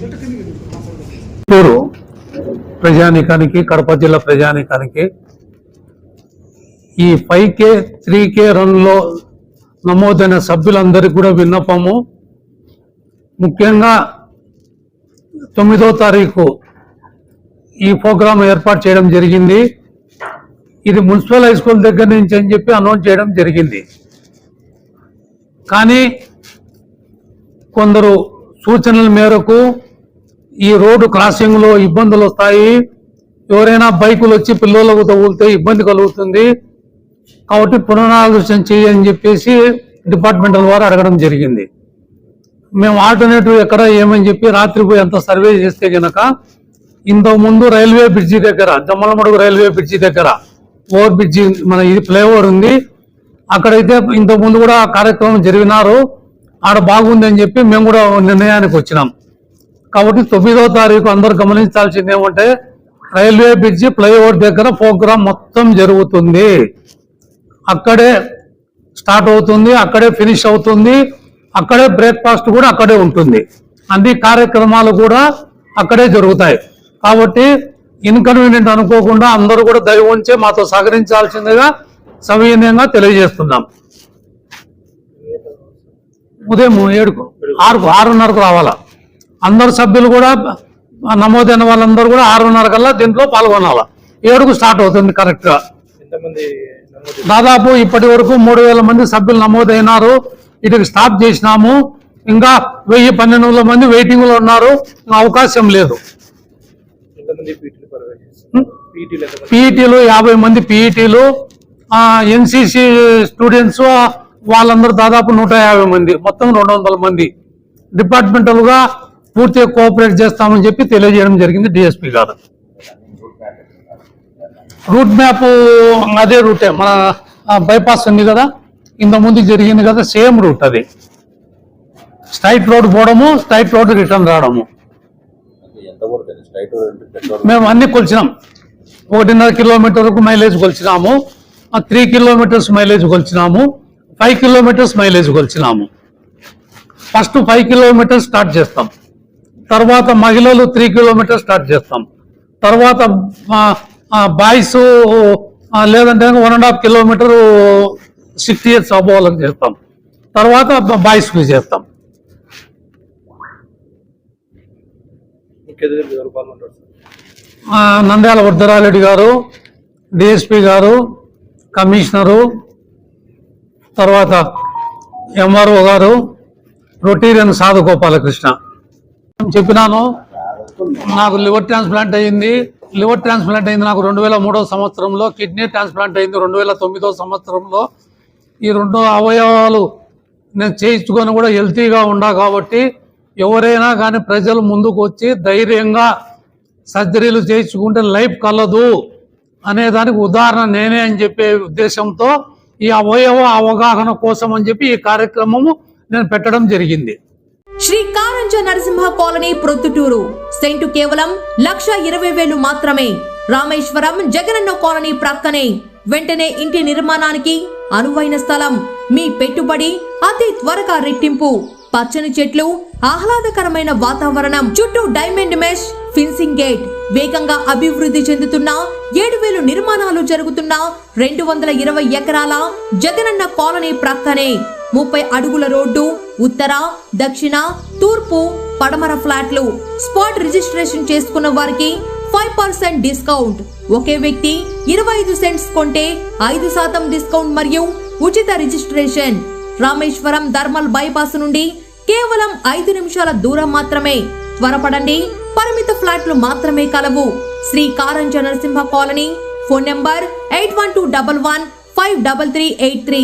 చిత్తూరు ప్రజానికానికి కడప జిల్లా ప్రజానికానికి ఈ ఫైవ్ కే త్రీ కే రన్లో నమోదైన సభ్యులందరికీ కూడా విన్నపము. ముఖ్యంగా తొమ్మిదో తారీఖు ఈ ప్రోగ్రాం ఏర్పాటు చేయడం జరిగింది. ఇది మున్సిపల్ హై స్కూల్ దగ్గర నుంచి అని చెప్పి అనౌన్స్ చేయడం జరిగింది. కానీ కొందరు సూచనల మేరకు ఈ రోడ్డు క్రాసింగ్లో ఇబ్బందులు వస్తాయి. ఎవరైనా బైకులు వచ్చి పిల్లలకు తగులితే ఇబ్బంది కలుగుతుంది. కాబట్టి పునరాలోచన చేయని చెప్పేసి డిపార్ట్మెంటల్ వారు అడగడం జరిగింది. మేము ఆల్టర్నేటివ్ ఎక్కడ ఏమని చెప్పి రాత్రి పోయి అంత సర్వే చేస్తే గనక ఇంతకుముందు రైల్వే బ్రిడ్జి దగ్గర జమ్మలమడుగు రైల్వే బ్రిడ్జి దగ్గర ఓవర్ బ్రిడ్జి మన ఇది ఫ్లైఓవర్ ఉంది. అక్కడైతే ఇంతకు ముందు కూడా కార్యక్రమం జరిగినారు. ఆడ బాగుందని చెప్పి మేము కూడా నిర్ణయానికి వచ్చినాం. కాబట్టి తొమ్మిదవ తారీఖు అందరు గమనించాల్సింది ఏమంటే రైల్వే బ్రిడ్జి ఫ్లైఓవర్ దగ్గర ప్రోగ్రాం మొత్తం జరుగుతుంది. అక్కడే స్టార్ట్ అవుతుంది అక్కడే ఫినిష్ అవుతుంది అక్కడే బ్రేక్ఫాస్ట్ కూడా అక్కడే ఉంటుంది. అన్ని కార్యక్రమాలు కూడా అక్కడే జరుగుతాయి. కాబట్టి ఇన్కన్వీనియంట్ అనుకోకుండా అందరూ కూడా దయ ఉంచే మాతో సహకరించాల్సిందిగా సవినయంగా తెలియజేస్తున్నాం. ఉదయం ఏడుకు ఆరుకు ఆరున్నరకు రావాలా? అందరు సభ్యులు కూడా నమోదైన వాళ్ళందరూ కూడా ఆరున్నర కల్లా దీంట్లో పాల్గొనాలా? ఏడుకు స్టార్ట్ అవుతుంది కరెక్ట్గా. ఎంతమంది నమోదు దాదాపు ఇప్పటి వరకు మూడు వేల మంది సభ్యులు నమోదైనారు. ఇటుకి స్టాప్ చేసినాము. ఇంకా వెయ్యి పన్నెండు వందల మంది వెయిటింగ్లో ఉన్నారు అవకాశం లేదు. పీఈటీలు యాభై మంది పీఈటీలు ఎన్సిసి స్టూడెంట్స్ వాళ్ళందరూ దాదాపు నూట యాభై మంది. మొత్తం రెండు వందల మంది. డిపార్ట్మెంటల్గా పూర్తిగా కోఆపరేట్ చేస్తామని చెప్పి తెలియజేయడం జరిగింది డిఎస్పీ గారు. రూట్ మ్యాప్ అదే రూటే మన బైపాస్ ఉంది కదా ఇంత ముందు జరిగింది కదా సేమ్ రూట్ అది. స్ట్రైట్ రోడ్ పోవడము స్ట్రైట్ రోడ్ రిటర్న్ రావడము. మేము అన్ని కొలిచినాం. ఒకటిన్నర కిలోమీటర్ వరకు మైలేజ్ కొలిచినాము. త్రీ కిలోమీటర్స్ మైలేజ్ కొలిచినాము. ఫైవ్ కిలోమీటర్స్ మైలేజ్ కొలిచినాము. ఫస్ట్ ఫైవ్ కిలోమీటర్స్ స్టార్ట్ చేస్తాం. తర్వాత మహిళలు త్రీ కిలోమీటర్స్ స్టార్ట్ చేస్తాం. తర్వాత బాయ్స్ లేదంటే one and half kilometre six years అబోవ్లకు చేస్తాం. తర్వాత బాయ్స్కి చేస్తాం. నంద్యాల వరదరారెడ్డి గారు డిఎస్పి గారు కమిషనరు తర్వాత ఎంఆర్ఓ గారు రొటీరియన్ సాధు గోపాలకృష్ణ చెప్పినాను. నాకు లివర్ ట్రాన్స్ప్లాంట్ అయ్యింది. లివర్ ట్రాన్స్ప్లాంట్ అయింది నాకు రెండు వేల మూడో సంవత్సరంలో కిడ్నీ ట్రాన్స్ప్లాంట్ అయింది రెండు వేల తొమ్మిదో సంవత్సరంలో. ఈ రెండు అవయవాలు నేను చేయించుకొని కూడా హెల్తీగా ఉండా కాబట్టి ఎవరైనా కానీ ప్రజలు ముందుకు వచ్చి ధైర్యంగా సర్జరీలు చేయించుకుంటే లైఫ్ కలదు అనే దానికి ఉదాహరణ నేనే అని చెప్పే ఉద్దేశంతో ఈ అవయవ అవగాహన కోసం అని చెప్పి ఈ కార్యక్రమము నేను పెట్టడం జరిగింది. శ్రీ కారంజ నరసింహ కాలనీ ప్రొద్దుటూరు. సెంటు కేవలం లక్ష ఇరవై వేలు మాత్రమే. రామేశ్వరం జగనన్న కాలనీ ప్రక్కనే. వెంటనే ఇంటి నిర్మాణానికి అనువైన స్థలం. మీ పెట్టుబడి అతి త్వరగా రెట్టింపు. పచ్చని చెట్లు ఆహ్లాదకరమైన వాతావరణం చుట్టూ డైమండ్ మెష్ ఫిన్సింగ్ గేట్. వేగంగా అభివృద్ధి చెందుతున్న ఏడు వేలు నిర్మాణాలు జరుగుతున్న రెండు వందల ఇరవై ఎకరాల జగనన్న కాలనీ ప్రక్కనే. ముప్పై అడుగుల రోడ్డు ఉత్తర దక్షిణ తూర్పు పడమర ఫ్లాట్లు. స్పాట్ రిజిస్ట్రేషన్ చేసుకున్న వారికి ఫైవ్ పర్సెంట్ డిస్కౌంట్. ఒకే వ్యక్తి ఇరవై ఐదు సెంట్స్ కొంటే ఐదు శాతం డిస్కౌంట్ మరియు ఉచిత రిజిస్ట్రేషన్. రామేశ్వరం ధర్మల్ బైపాస్ నుండి కేవలం ఐదు నిమిషాల దూరం మాత్రమే. త్వరపడండి పరిమిత ఫ్లాట్లు మాత్రమే కలవు. Sri Karanja Narasimha colony phone number eight one two double one five double three eight three.